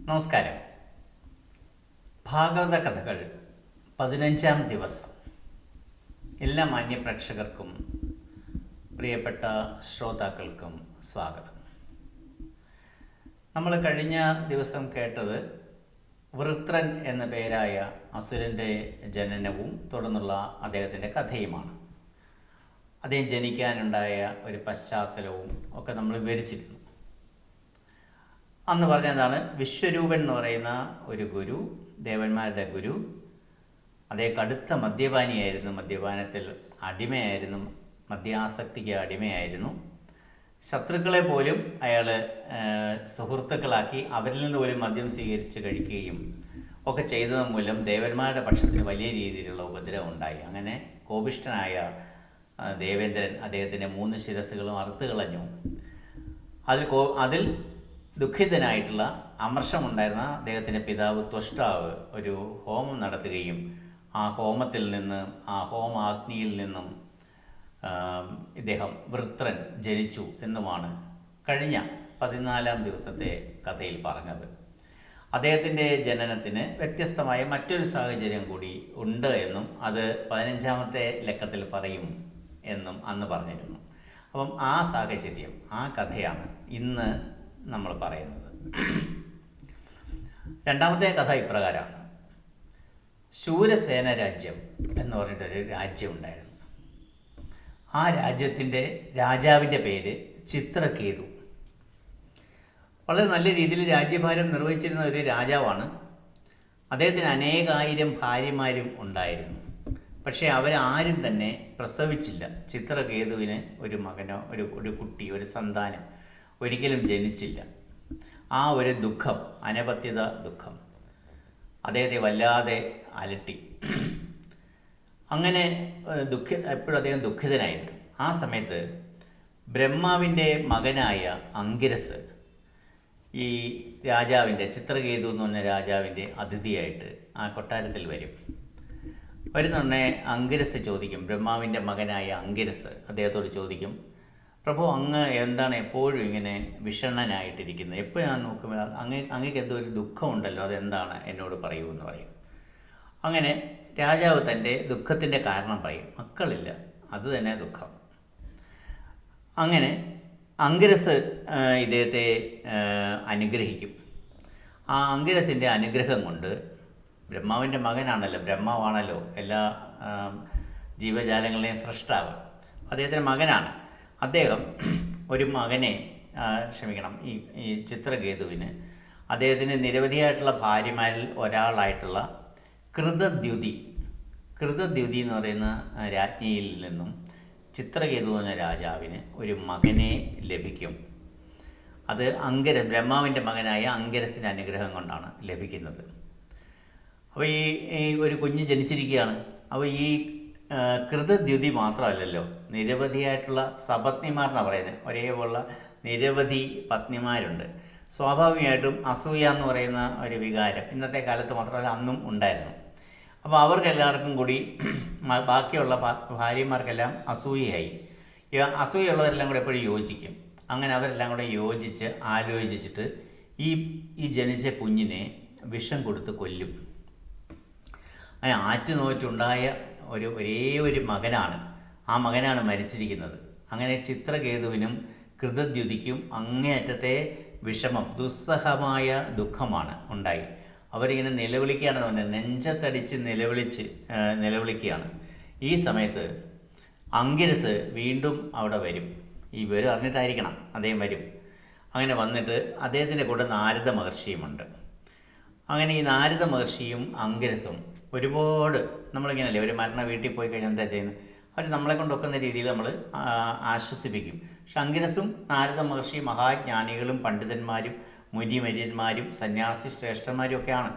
നമസ്കാരം. ഭാഗവത കഥകൾ പതിനഞ്ചാം ദിവസം. എല്ലാ മാന്യപ്രേക്ഷകർക്കും പ്രിയപ്പെട്ട ശ്രോതാക്കൾക്കും സ്വാഗതം. നമ്മൾ കഴിഞ്ഞ ദിവസം കേട്ടത് വൃത്രൻ എന്ന പേരായ അസുരന്റെ ജനനവും തുടർന്നുള്ള അദ്ദേഹത്തിന്റെ കഥയുമാണ്. അദ്ദേഹം ജനിക്കാനുണ്ടായ ഒരു പശ്ചാത്തലവും ഒക്കെ നമ്മൾ വിവരിച്ചിരുന്നു. അന്ന് പറഞ്ഞതാണ് വിശ്വരൂപൻ എന്ന് പറയുന്ന ഒരു ഗുരു ദേവന്മാരുടെ ഗുരു. അദ്ദേഹം കടുത്ത മദ്യപാനിയായിരുന്നു. മദ്യപാനത്തിൽ അടിമയായിരുന്നു. മദ്യാസക്തിക്ക് അടിമയായിരുന്നു. ശത്രുക്കളെ പോലും അയാൾ സുഹൃത്തുക്കളാക്കി അവരിൽ നിന്ന് പോലും മദ്യം സ്വീകരിച്ച് കഴിക്കുകയും ഒക്കെ ചെയ്തത് മൂലം ദേവന്മാരുടെ പക്ഷത്തിന് വലിയ രീതിയിലുള്ള ഉപദ്രവം ഉണ്ടായി. അങ്ങനെ കോപിഷ്ഠനായ ദേവേന്ദ്രൻ അദ്ദേഹത്തിന്റെ മൂന്ന് ശിരസുകളും അറുത്തു കളഞ്ഞു. അതിൽ കോ അതിൽ ദുഃഖിതനായിട്ടുള്ള അമർഷമുണ്ടായിരുന്ന അദ്ദേഹത്തിന്റെ പിതാവ് ത്വഷ്ടാവ് ഒരു ഹോമം നടത്തുകയും ആ ഹോമത്തിൽ നിന്ന് ആ ഹോമാഗ്നിയിൽ നിന്നും ഇദ്ദേഹം വൃത്രൻ ജനിച്ചു എന്നുമാണ് കഴിഞ്ഞ പതിനാലാം ദിവസത്തെ കഥയിൽ പറഞ്ഞത്. അദ്ദേഹത്തിന്റെ ജനനത്തിന് വ്യത്യസ്തമായ മറ്റൊരു സാഹചര്യം കൂടി ഉണ്ട് എന്നും അത് പതിനഞ്ചാമത്തെ ലക്കത്തിൽ പറയും എന്നും അന്ന് പറഞ്ഞിരുന്നു. അപ്പം ആ സാഹചര്യം ആ കഥയാണ് ഇന്ന് നമ്മൾ പറയുന്നത്. രണ്ടാമത്തെ കഥ ഇപ്രകാരമാണ്. ശൂരസേന രാജ്യം എന്ന് പറഞ്ഞിട്ടൊരു രാജ്യം ഉണ്ടായിരുന്നു. ആ രാജ്യത്തിന്റെ രാജാവിന്റെ പേര് ചിത്രകേതു. വളരെ നല്ല രീതിയിൽ രാജ്യഭാരം നിർവഹിച്ചിരുന്ന ഒരു രാജാവാണ്. അദ്ദേഹത്തിന് അനേകായിരം ഭാര്യമാരും ഉണ്ടായിരുന്നു. പക്ഷേ അവരാരും തന്നെ പ്രസവിച്ചില്ല. ചിത്രകേതുവിന് ഒരു മകനോ ഒരു ഒരു കുട്ടി ഒരു സന്താനം. ഒരിക്കലും ജനിച്ചില്ല. ആ ഒരു ദുഃഖം അനപത്യത ദുഃഖം. അദ്ദേഹത്തെ വല്ലാതെ അലട്ടി. അങ്ങനെ ദുഃഖി എപ്പോഴും അദ്ദേഹം ദുഃഖിതനായിരുന്നു. ആ സമയത്ത് ബ്രഹ്മാവിന്റെ മകനായ അങ്കിരസ് ഈ രാജാവിന്റെ ചിത്രകേതു എന്ന് പറഞ്ഞ രാജാവിന്റെ അതിഥിയായിട്ട് ആ കൊട്ടാരത്തിൽ വരും. വരുന്നുടനെ അങ്കിരസ് ചോദിക്കും ബ്രഹ്മാവിന്റെ മകനായ അങ്കിരസ് അദ്ദേഹത്തോട് ചോദിക്കും പ്രഭു അങ്ങ് എന്താണ് എപ്പോഴും ഇങ്ങനെ വിഷണ്ണനായിട്ടിരിക്കുന്നത് എപ്പോൾ ഞാൻ നോക്കുമ്പോൾ അങ്ങ് അങ്ങേക്ക് എന്തോ ഒരു ദുഃഖമുണ്ടല്ലോ അതെന്താണ് എന്നോട് പറയൂ എന്ന് പറയും. അങ്ങനെ രാജാവ് തന്റെ ദുഃഖത്തിന്റെ കാരണം പറയും. മക്കളില്ല അത് തന്നെ ദുഃഖം. അങ്ങനെ അങ്കിരസ് ഇദ്ദേഹത്തെ അനുഗ്രഹിക്കും. ആ അങ്കിരസിന്റെ അനുഗ്രഹം കൊണ്ട് ബ്രഹ്മാവിന്റെ മകനാണല്ലോ ബ്രഹ്മാവാണല്ലോ എല്ലാ ജീവജാലങ്ങളെയും സൃഷ്ടാവ്. അദ്ദേഹത്തിന്റെ മകനാണ്. അദ്ദേഹം ഒരു മകനെ ക്ഷമിക്കണം ഈ ഈ ചിത്രകേതുവിന് അദ്ദേഹത്തിന് നിരവധിയായിട്ടുള്ള ഭാര്യമാരിൽ ഒരാളായിട്ടുള്ള കൃതദ്യുതി കൃതദ്യുതി എന്ന് പറയുന്ന രാജ്ഞിയിൽ നിന്നും ചിത്രകേതു എന്ന രാജാവിന് ഒരു മകനെ ലഭിക്കും. അത് അങ്കര ബ്രഹ്മാവിന്റെ മകനായ അങ്കരസിന്റെ അനുഗ്രഹം കൊണ്ടാണ് ലഭിക്കുന്നത്. അപ്പോൾ ഈ ഒരു കുഞ്ഞ് ജനിച്ചിരിക്കുകയാണ്. അപ്പോൾ ഈ കൃതദ്യുതി മാത്രമല്ലല്ലോ. നിരവധിയായിട്ടുള്ള സപത്നിമാർ എന്നാണ് പറയുന്നത്. ഒരേപോലുള്ള നിരവധി പത്നിമാരുണ്ട്. സ്വാഭാവികമായിട്ടും അസൂയ എന്ന് പറയുന്ന ഒരു വികാരം ഇന്നത്തെ കാലത്ത് മാത്രമല്ല അന്നും ഉണ്ടായിരുന്നു. അപ്പോൾ അവർക്കെല്ലാവർക്കും കൂടി ബാക്കിയുള്ള ഭാര്യമാർക്കെല്ലാം അസൂയയായി. അസൂയുള്ളവരെല്ലാം കൂടെ എപ്പോഴും യോജിക്കും. അങ്ങനെ അവരെല്ലാം കൂടെ യോജിച്ച് ആലോചിച്ചിട്ട് ഈ ഈ ജനിച്ച കുഞ്ഞിനെ വിഷം കൊടുത്ത് കൊല്ലും. അങ്ങനെ ആറ്റുനോറ്റുണ്ടായ ഒരു ഒരേ ഒരു മകനാണ്. ആ മകനാണ് മരിച്ചിരിക്കുന്നത്. അങ്ങനെ ചിത്രകേതുവിനും കൃതദ്യുതിക്കും അങ്ങേയറ്റത്തെ വിഷമം ദുസ്സഹമായ ദുഃഖമാണ് ഉണ്ടായി. അവരിങ്ങനെ നിലവിളിക്കുകയാണെന്ന് പറഞ്ഞാൽ നെഞ്ചത്തടിച്ച് നിലവിളിച്ച് നിലവിളിക്കുകയാണ്. ഈ സമയത്ത് അങ്കിരസ് വീണ്ടും അവിടെ വരും. ഈ വിവരം അറിഞ്ഞിട്ടായിരിക്കണം അദ്ദേഹം വരും. അങ്ങനെ വന്നിട്ട് അദ്ദേഹത്തിന്റെ കൂടെ നാരദ മഹർഷിയുമുണ്ട്. അങ്ങനെ ഈ നാരദ മഹർഷിയും അങ്കിരസും ഒരുപാട് നമ്മളിങ്ങനല്ലേ ഒരു മരണ വീട്ടിൽ പോയി കഴിഞ്ഞാൽ എന്താ ചെയ്യുന്നത്? അവർ നമ്മളെ കൊണ്ടൊക്കുന്ന രീതിയിൽ നമ്മൾ ആശ്വസിപ്പിക്കും. പക്ഷെ അങ്കിരസും നാരദ മഹർഷി മഹാജ്ഞാനികളും പണ്ഡിതന്മാരും മുനിമര്യന്മാരും സന്യാസി ശ്രേഷ്ഠന്മാരും ഒക്കെയാണ്.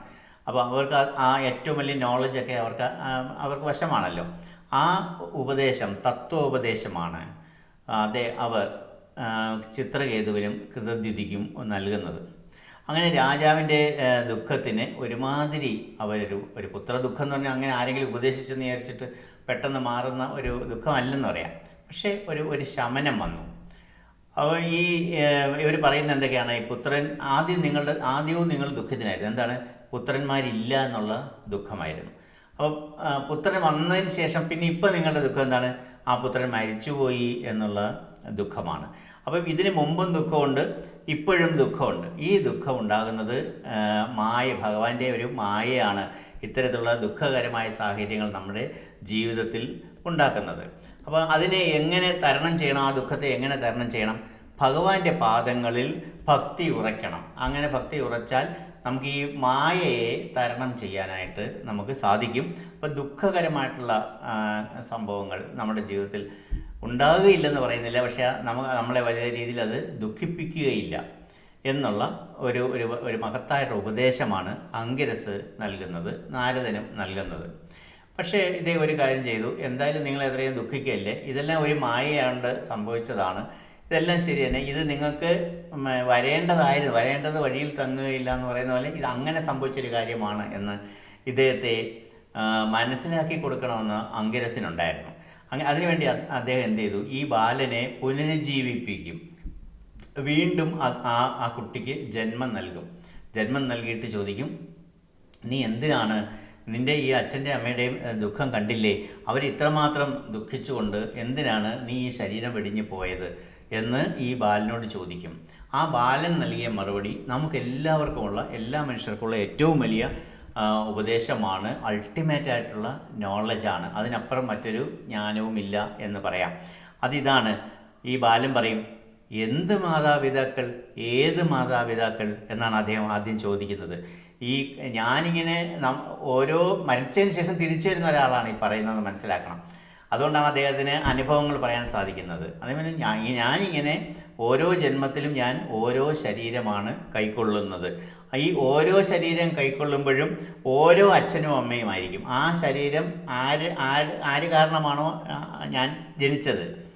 അപ്പോൾ അവർക്ക് ആ- ഏറ്റവും വലിയ നോളജൊക്കെ അവർക്ക് അവർക്ക് വശമാണല്ലോ. ആ ഉപദേശം തത്വോപദേശമാണ്. അതെ അവർ ചിത്രകേതുവിനും കൃതദ്യുതിക്കും നൽകുന്നത്. അങ്ങനെ രാജാവിന്റെ ദുഃഖത്തിന് ഒരുമാതിരി അവരൊരു ഒരു പുത്ര ദുഃഖം എന്ന് പറഞ്ഞാൽ അങ്ങനെ ആരെങ്കിലും ഉപദേശിച്ചെന്ന് വിചാരിച്ചിട്ട് പെട്ടെന്ന് മാറുന്ന ഒരു ദുഃഖമല്ലെന്ന് പറയാം. പക്ഷേ ഒരു ഒരു ശമനം വന്നു. അപ്പോൾ ഈ ഇവർ പറയുന്ന എന്തൊക്കെയാണ്? ഈ പുത്രൻ ആദ്യം നിങ്ങളുടെ ആദ്യവും നിങ്ങൾ ദുഃഖത്തിനായിരുന്നു എന്താണ്? പുത്രന്മാരില്ല എന്നുള്ള ദുഃഖമായിരുന്നു. അപ്പോൾ പുത്രൻ വന്നതിന് ശേഷം പിന്നെ ഇപ്പം നിങ്ങളുടെ ദുഃഖം എന്താണ്? ആ പുത്രൻ മരിച്ചുപോയി എന്നുള്ള ദുഃഖമാണ്. അപ്പം ഇതിന് മുമ്പും ദുഃഖമുണ്ട് ഇപ്പോഴും ദുഃഖമുണ്ട്. ഈ ദുഃഖം ഉണ്ടാകുന്നത് മായ ഭഗവാന്റെ ഒരു മായയാണ് ഇത്തരത്തിലുള്ള ദുഃഖകരമായ സാഹചര്യങ്ങൾ നമ്മുടെ ജീവിതത്തിൽ ഉണ്ടാക്കുന്നത്. അപ്പോൾ അതിനെ എങ്ങനെ തരണം ചെയ്യണം ആ ദുഃഖത്തെ എങ്ങനെ തരണം ചെയ്യണം? ഭഗവാന്റെ പാദങ്ങളിൽ ഭക്തി ഉറയ്ക്കണം. അങ്ങനെ ഭക്തി ഉറച്ചാൽ നമുക്ക് ഈ മായയെ തരണം ചെയ്യാനായിട്ട് നമുക്ക് സാധിക്കും. അപ്പോൾ ദുഃഖകരമായിട്ടുള്ള സംഭവങ്ങൾ നമ്മുടെ ജീവിതത്തിൽ ഉണ്ടാകുകയില്ലെന്ന് പറയുന്നില്ല. പക്ഷേ നമുക്ക് നമ്മളെ വലിയ രീതിയിൽ അത് ദുഃഖിപ്പിക്കുകയില്ല എന്നുള്ള ഒരു ഒരു ഒരു മഹത്തായിട്ടുള്ള ഉപദേശമാണ് അങ്കിരസ് നൽകുന്നത് നാരദനും നൽകുന്നത്. പക്ഷേ ഇതേ ഒരു കാര്യം ചെയ്തു. എന്തായാലും നിങ്ങൾ എത്രയും ദുഃഖിക്കല്ലേ ഇതെല്ലാം ഒരു മായയാണ്ട് സംഭവിച്ചതാണ്. ഇതെല്ലാം ശരി തന്നെ. ഇത് നിങ്ങൾക്ക് വരേണ്ടതായിരുന്നു. വരേണ്ടത് വഴിയിൽ തങ്ങുകയില്ല എന്ന് പറയുന്ന പോലെ ഇത് അങ്ങനെ സംഭവിച്ചൊരു കാര്യമാണ് എന്ന് ഇദ്ദേഹത്തെ മനസ്സിലാക്കി കൊടുക്കണമെന്ന് അങ്കിരസിനുണ്ടായിരുന്നു. അങ്ങനെ അതിനുവേണ്ടി അദ്ദേഹം എന്ത് ചെയ്തു? ഈ ബാലനെ പുനരുജ്ജീവിപ്പിക്കും. വീണ്ടും ആ- ആ കുട്ടിക്ക് ജന്മം നൽകും. ജന്മം നൽകിയിട്ട് ചോദിക്കും നീ എന്തിനാണ് നിന്റെ ഈ അച്ഛന്റെ അമ്മയുടെയും ദുഃഖം കണ്ടില്ലേ? അവർ ഇത്രമാത്രം ദുഃഖിച്ചുകൊണ്ട് എന്തിനാണ് നീ ഈ ശരീരം വെടിഞ്ഞു പോയത്? എന്ന് ഈ ബാലനോട് ചോദിക്കും. ആ ബാലൻ നൽകിയ മറുപടി നമുക്ക് എല്ലാവർക്കുമുള്ള എല്ലാ മനുഷ്യർക്കുമുള്ള ഏറ്റവും വലിയ ഉപദേശമാണ്. അൾട്ടിമേറ്റ് ആയിട്ടുള്ള നോളജാണ് അതിനപ്പുറം മറ്റൊരു ജ്ഞാനവുമില്ല എന്ന് പറയാം. അതിതാണ് ഈ ബാലൻ പറയും എന്ത് മാതാപിതാക്കൾ ഏത് മാതാപിതാക്കൾ? എന്നാണ് അദ്ദേഹം ആദ്യം ചോദിക്കുന്നത്. ഈ ഞാനിങ്ങനെ നം ഓരോ മരിച്ചതിന് ശേഷം തിരിച്ചു വരുന്ന ഒരാളാണ് ഈ പറയുന്നത് മനസ്സിലാക്കണം. അതുകൊണ്ടാണ് അദ്ദേഹത്തിന് അനുഭവങ്ങൾ പറയാൻ സാധിക്കുന്നത്. അതേപോലെ ഞാനിങ്ങനെ ഓരോ ജന്മത്തിലും ഞാൻ ഓരോ ശരീരമാണ് കൈക്കൊള്ളുന്നത്. ഈ ഓരോ ശരീരം കൈക്കൊള്ളുമ്പോഴും ഓരോ അച്ഛനും അമ്മയും ആയിരിക്കും. ആ ശരീരം ആര് ആര് ആര് കാരണമാണോ ഞാൻ ജനിച്ചത്?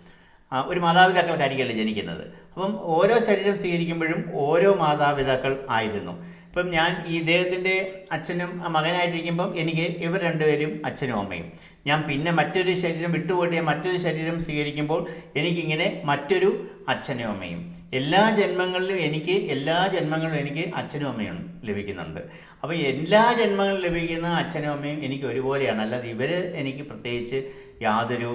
ഒരു മാതാപിതാക്കൾക്കായിരിക്കല്ലേ ജനിക്കുന്നത്. അപ്പം ഓരോ ശരീരം സ്വീകരിക്കുമ്പോഴും ഓരോ മാതാപിതാക്കൾ ആയിരുന്നു. ഇപ്പം ഞാൻ ഈ ഇദ്ദേഹത്തിന്റെ അച്ഛനും മകനായിട്ടിരിക്കുമ്പം എനിക്ക് ഇവർ രണ്ടുപേരും അച്ഛനും അമ്മയും. ഞാൻ പിന്നെ മറ്റൊരു ശരീരം വിട്ടുപോയിട്ട് ഞാൻ മറ്റൊരു ശരീരം സ്വീകരിക്കുമ്പോൾ എനിക്കിങ്ങനെ മറ്റൊരു അച്ഛനും അമ്മയും. എല്ലാ ജന്മങ്ങളിലും എനിക്ക് എല്ലാ ജന്മങ്ങളിലും എനിക്ക് അച്ഛനും അമ്മയും ലഭിക്കുന്നുണ്ട്. അപ്പോൾ എല്ലാ ജന്മങ്ങളിലും ലഭിക്കുന്ന അച്ഛനും അമ്മയും എനിക്ക് ഒരുപോലെയാണ്. അല്ലാതെ ഇവർ എനിക്ക് പ്രത്യേകിച്ച് യാതൊരു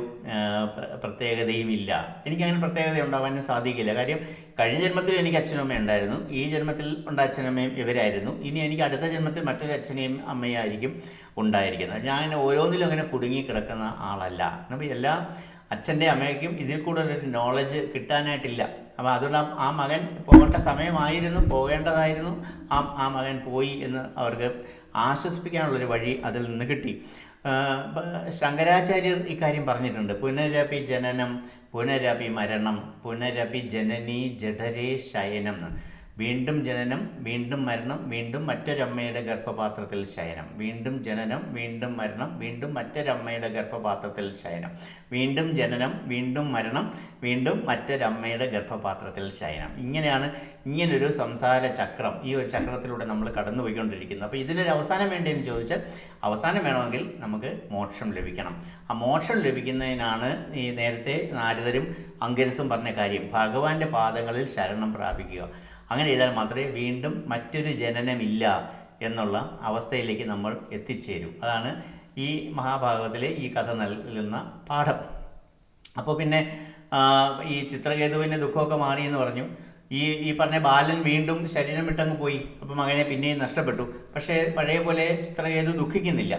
പ്രത്യേകതയും ഇല്ല. എനിക്കങ്ങനെ പ്രത്യേകത ഉണ്ടാവാനും സാധിക്കില്ല. കാര്യം കഴിഞ്ഞ ജന്മത്തിൽ എനിക്ക് അച്ഛനും അമ്മയും ഉണ്ടായിരുന്നു. ഈ ജന്മത്തിൽ ഉണ്ട അച്ഛനും അമ്മയും ഇവരായിരുന്നു ഇനി എനിക്ക് അടുത്ത ജന്മത്തിൽ മറ്റൊരു അച്ഛനെയും അമ്മയും ആയിരിക്കും ഉണ്ടായിരിക്കുന്നത്. ഞാൻ അങ്ങനെ ഓരോന്നിലും അങ്ങനെ കുടുങ്ങി കിടക്കുന്ന ആളല്ല. നമ്മൾ എല്ലാ അച്ഛന്റെ അമ്മയ്ക്കും ഇതിൽ കൂടുതലൊരു നോളജ് കിട്ടാനായിട്ടില്ല. അപ്പോൾ അതുകൊണ്ട് ആ- മകൻ പോകേണ്ട സമയമായിരുന്നു പോകേണ്ടതായിരുന്നു. ആ ആ മകൻ പോയി എന്ന് അവർക്ക് ആശ്വസിപ്പിക്കാനുള്ളൊരു വഴി അതിൽ നിന്ന് കിട്ടി. ശങ്കരാചാര്യർ ഇക്കാര്യം പറഞ്ഞിട്ടുണ്ട്. പുനരപി ജനനം പുനരപി മരണം പുനരപി ജനനി ജഠരേ ശയനം എന്ന്. വീണ്ടും ജനനം വീണ്ടും മരണം വീണ്ടും മറ്റൊരമ്മയുടെ ഗർഭപാത്രത്തിൽ ശയനം. വീണ്ടും ജനനം വീണ്ടും മരണം വീണ്ടും മറ്റൊരമ്മയുടെ ഗർഭപാത്രത്തിൽ ശയനം. വീണ്ടും ജനനം വീണ്ടും മരണം വീണ്ടും മറ്റൊരമ്മയുടെ ഗർഭപാത്രത്തിൽ ശയനം. ഇങ്ങനെയാണ് ഇങ്ങനൊരു സംസാര ചക്രം. ഈ ഒരു ചക്രത്തിലൂടെ നമ്മൾ കടന്നുപോയിക്കൊണ്ടിരിക്കുന്നത് അപ്പോൾ ഇതിനൊരു അവസാനം വേണ്ടതെന്ന് ചോദിച്ചാൽ അവസാനം വേണമെങ്കിൽ നമുക്ക് മോക്ഷം ലഭിക്കണം. ആ മോക്ഷം ലഭിക്കുന്നതിനാണ് ഈ നേരത്തെ നാരദരും അങ്കരസും പറഞ്ഞ കാര്യം. ഭഗവാന്റെ പാദങ്ങളിൽ ശരണം പ്രാപിക്കുക. അങ്ങനെ ചെയ്താൽ മാത്രമേ വീണ്ടും മറ്റൊരു ജനനമില്ല എന്നുള്ള അവസ്ഥയിലേക്ക് നമ്മൾ എത്തിച്ചേരും. അതാണ് ഈ മഹാഭാഗവത്തിലെ ഈ കഥ നൽകുന്ന പാഠം. അപ്പോൾ പിന്നെ ഈ ചിത്രകേതുവിന്റെ ദുഃഖമൊക്കെ മാറി എന്ന് പറഞ്ഞു. ഈ ഈ പറഞ്ഞ ബാലൻ വീണ്ടും ശരീരം വിട്ടങ്ങ് പോയി. അപ്പോൾ മകനെ പിന്നെയും നഷ്ടപ്പെട്ടു. പക്ഷേ പഴയ പോലെ ചിത്രകേതു ദുഃഖിക്കുന്നില്ല.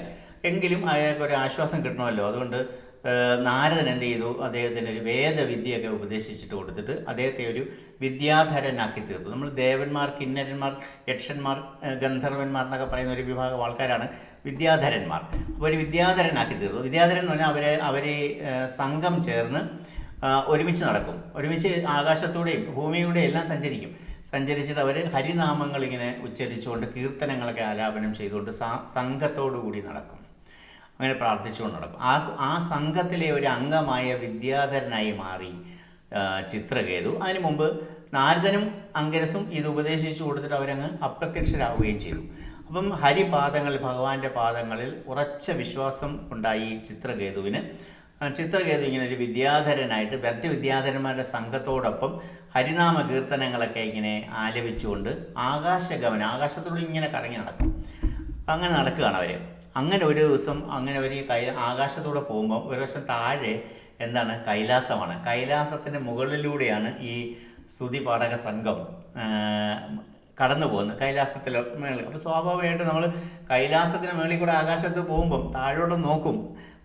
എങ്കിലും അയാൾക്ക് ഒരു ആശ്വാസം കിട്ടണമല്ലോ. അതുകൊണ്ട് നാരദൻ എന്ത് ചെയ്തു? അദ്ദേഹത്തിന് ഒരു വേദവിദ്യയൊക്കെ ഉപദേശിച്ചിട്ട് കൊടുത്തിട്ട് അദ്ദേഹത്തെ ഒരു വിദ്യാധരനാക്കി തീർത്തു. നമ്മൾ ദേവന്മാർ കിന്നരന്മാർ യക്ഷന്മാർ ഗന്ധർവന്മാർ എന്നൊക്കെ പറയുന്ന ഒരു വിഭാഗം ആൾക്കാരാണ് വിദ്യാധരന്മാർ. അപ്പോൾ ഒരു വിദ്യാധരനാക്കി തീർത്തു. വിദ്യാധരൻ എന്ന് പറഞ്ഞാൽ അവരെ അവർ സംഘം ചേർന്ന് ഒരുമിച്ച് നടക്കും. ഒരുമിച്ച് ആകാശത്തൂടെയും ഭൂമിയുടെയും എല്ലാം സഞ്ചരിക്കും. സഞ്ചരിച്ചിട്ട് അവർ ഹരിനാമങ്ങൾ ഇങ്ങനെ ഉച്ചരിച്ചുകൊണ്ട് കീർത്തനങ്ങളൊക്കെ ആലാപനം ചെയ്തുകൊണ്ട് സംഘത്തോടു കൂടി നടക്കും. അങ്ങനെ പ്രാർത്ഥിച്ചുകൊണ്ട് നടക്കും ആ ആ സംഘത്തിലെ ഒരു അംഗമായ വിദ്യാധരനായി മാറി ചിത്രകേതു. അതിനു മുമ്പ് നാരദനും അങ്കരസും ഇത് ഉപദേശിച്ചു കൊടുത്തിട്ട് അവരങ്ങ് അപ്രത്യക്ഷരാകുകയും ചെയ്തു. അപ്പം ഹരിപാദങ്ങളിൽ ഭഗവാന്റെ പാദങ്ങളിൽ ഉറച്ച വിശ്വാസം ഉണ്ടായി ചിത്രകേതുവിന്. ചിത്രകേതു ഇങ്ങനെ ഒരു വിദ്യാധരനായിട്ട് മറ്റ് വിദ്യാധരന്മാരുടെ സംഘത്തോടൊപ്പം ഹരിനാമ കീർത്തനങ്ങളൊക്കെ ഇങ്ങനെ ആലപിച്ചുകൊണ്ട് ആകാശഗമനം ആകാശത്തോട് ഇങ്ങനെ കറങ്ങി നടക്കും. അങ്ങനെ നടക്കുകയാണ് അവർ അങ്ങനെ ഒരു ദിവസം അങ്ങനെ ഒരു കൈ ആകാശത്തൂടെ പോകുമ്പോൾ ഒരു വർഷം താഴെ എന്താണ്? കൈലാസമാണ്. കൈലാസത്തിന്റെ മുകളിലൂടെയാണ് ഈ സ്തുതി പാഠക സംഘം കടന്നു പോകുന്നത്. കൈലാസത്തിൽ മേളിൽ. അപ്പോൾ സ്വാഭാവികമായിട്ട് നമ്മൾ കൈലാസത്തിന് മേളിൽ കൂടെ ആകാശത്ത് പോകുമ്പം താഴോട്ട് നോക്കും.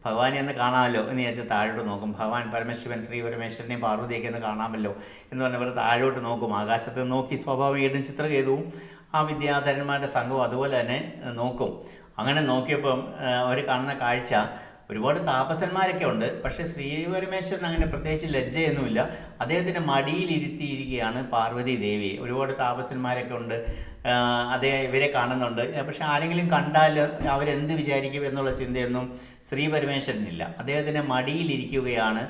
ഭഗവാനെ എന്ന് കാണാമല്ലോ എന്ന് വിചാരിച്ച് താഴോട്ട് നോക്കും. ഭഗവാൻ പരമേശ്വരൻ ശ്രീ പരമേശ്വരനെയും പാർവതിയൊക്കെ ഒന്ന് കാണാമല്ലോ എന്ന് പറഞ്ഞവർ താഴോട്ട് നോക്കും. ആകാശത്ത് നോക്കി സ്വാഭാവികമായിട്ടും ചിത്രകേതുവും ആ വിദ്യാധരന്മാരുടെ സംഘവും അതുപോലെ തന്നെ നോക്കും. അങ്ങനെ നോക്കിയപ്പം അവർ കാണുന്ന കാഴ്ച ഒരുപാട് താപസന്മാരൊക്കെ ഉണ്ട്. പക്ഷേ ശ്രീ പരമേശ്വരൻ അങ്ങനെ പ്രത്യേകിച്ച് ലജ്ജയൊന്നുമില്ല. അദ്ദേഹത്തിന്റെ മടിയിലിരുത്തിയിരിക്കുകയാണ് പാർവതി ദേവി. ഒരുപാട് താപസന്മാരൊക്കെ ഉണ്ട്. അദ്ദേഹം ഇവരെ കാണുന്നുണ്ട്. പക്ഷെ ആരെങ്കിലും കണ്ടാൽ അവരെന്ത് വിചാരിക്കും എന്നുള്ള ചിന്തയൊന്നും ശ്രീ പരമേശ്വരനില്ല അദ്ദേഹത്തിന്റെ മടിയിലിരിക്കുകയാണ്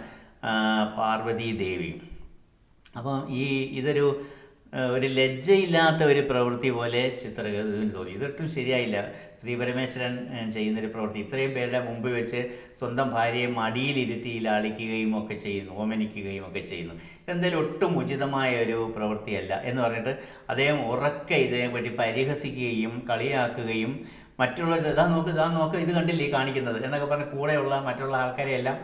പാർവതി ദേവി. അപ്പം ഈ ഇതൊരു ഒരു ലജ്ജയില്ലാത്ത ഒരു പ്രവൃത്തി പോലെ ചിത്രകഥന് തോന്നി. ഇതൊട്ടും ശരിയായില്ല. ശ്രീ പരമേശ്വരൻ ചെയ്യുന്നൊരു പ്രവൃത്തി. ഇത്രയും പേരുടെ മുമ്പ് വെച്ച് സ്വന്തം ഭാര്യയെ മടിയിലിരുത്തി ലാളിക്കുകയും ഒക്കെ ചെയ്യുന്നു ഓമനിക്കുകയും ഒക്കെ ചെയ്യുന്നു. എന്തായാലും ഒട്ടും ഉചിതമായ ഒരു പ്രവൃത്തിയല്ല എന്ന് പറഞ്ഞിട്ട് അദ്ദേഹം ഉറക്കെ ഇതേപ്പറ്റി പരിഹസിക്കുകയും കളിയാക്കുകയും മറ്റുള്ളവർ ഇതാ നോക്ക് ഇതാ നോക്ക് ഇത് കണ്ടില്ലേ കാണിക്കുന്നത് എന്നൊക്കെ പറഞ്ഞ് കൂടെയുള്ള മറ്റുള്ള ആൾക്കാരെയെല്ലാം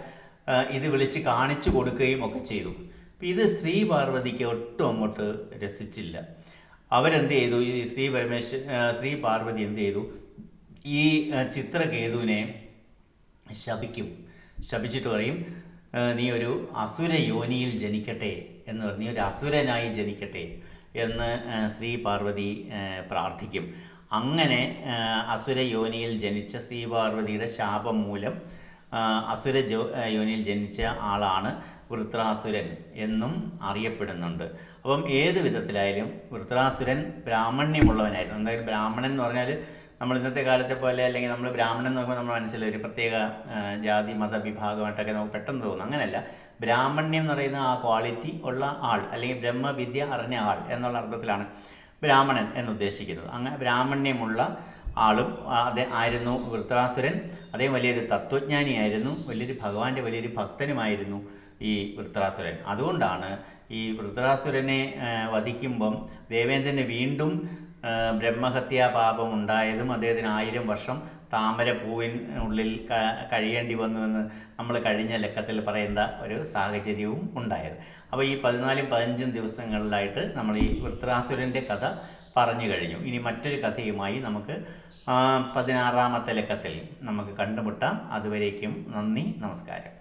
ഇത് വിളിച്ച് കാണിച്ചു കൊടുക്കുകയും ഒക്കെ ചെയ്തു. ഇത് ശ്രീ പാർവതിക്ക് ഒട്ടും അങ്ങോട്ട് രസിച്ചില്ല. അവരെന്ത് ചെയ്തു? ഈ ശ്രീ പരമേശ്വ ശ്രീ പാർവതി എന്ത് ചെയ്തു? ഈ ചിത്രകേതുവിനെ ശപിക്കും. ശപിച്ചിട്ട് പറയും നീ ഒരു അസുര യോനിയിൽ ജനിക്കട്ടെ എന്ന് പറഞ്ഞു നീ ഒരു അസുരനായി ജനിക്കട്ടെ എന്ന് ശ്രീ പാർവതി പ്രാർത്ഥിക്കും. അങ്ങനെ അസുര യോനിയിൽ ജനിച്ച ശ്രീ പാർവതിയുടെ ശാപം മൂലം അസുര യോനിയിൽ ജനിച്ച ആളാണ് വൃത്രാസുരൻ എന്നും അറിയപ്പെടുന്നുണ്ട്. അപ്പം ഏത് വിധത്തിലായാലും വൃത്രാസുരൻ ബ്രാഹ്മണ്യമുള്ളവനായിരുന്നു. എന്തായാലും ബ്രാഹ്മണൻ എന്ന് പറഞ്ഞാൽ നമ്മൾ ഇന്നത്തെ കാലത്തെ പോലെ അല്ലെങ്കിൽ നമ്മൾ ബ്രാഹ്മണൻ എന്ന് നോക്കുമ്പോൾ നമ്മുടെ മനസ്സിൽ ഒരു പ്രത്യേക ജാതി മത വിഭാഗമായിട്ടൊക്കെ നമുക്ക് പെട്ടെന്ന് തോന്നും. അങ്ങനെയല്ല. ബ്രാഹ്മണ്യം എന്ന് പറയുന്ന ആ ക്വാളിറ്റി ഉള്ള ആൾ അല്ലെങ്കിൽ ബ്രഹ്മവിദ്യ അറിഞ്ഞ ആൾ എന്നുള്ള അർത്ഥത്തിലാണ് ബ്രാഹ്മണൻ എന്നുദ്ദേശിക്കുന്നത് അങ്ങനെ ബ്രാഹ്മണ്യമുള്ള ആളും ആയിരുന്നു വൃത്രാസുരൻ അദ്ദേഹം വലിയൊരു തത്വജ്ഞാനിയായിരുന്നു വലിയൊരു ഭഗവാന്റെ വലിയൊരു ഭക്തനുമായിരുന്നു ഈ വൃത്രാസുരൻ അതുകൊണ്ടാണ് ഈ വൃത്രാസുരനെ വധിക്കുമ്പം ദേവേന്ദ്രന് വീണ്ടും ബ്രഹ്മഹത്യാ പാപം ഉണ്ടായതും അദ്ദേഹത്തിന് ആയിരം വർഷം താമരപ്പൂവിൻ ഉള്ളിൽ കഴിയേണ്ടി വന്നുവെന്ന് നമ്മൾ കഴിഞ്ഞ ലക്കത്തിൽ പറയുന്ന ഒരു സാഹചര്യവും ഉണ്ടായത്. അപ്പോൾ ഈ പതിനാലും പതിനഞ്ചും ദിവസങ്ങളിലായിട്ട് നമ്മൾ ഈ വൃത്രാസുരന്റെ കഥ പറഞ്ഞു കഴിഞ്ഞു. ഇനി മറ്റൊരു കഥയുമായി നമുക്ക് പതിനാറാമത്തെ ലക്കത്തിൽ നമുക്ക് കണ്ടുമുട്ടാം. അതുവരേക്കും നന്ദി നമസ്കാരം.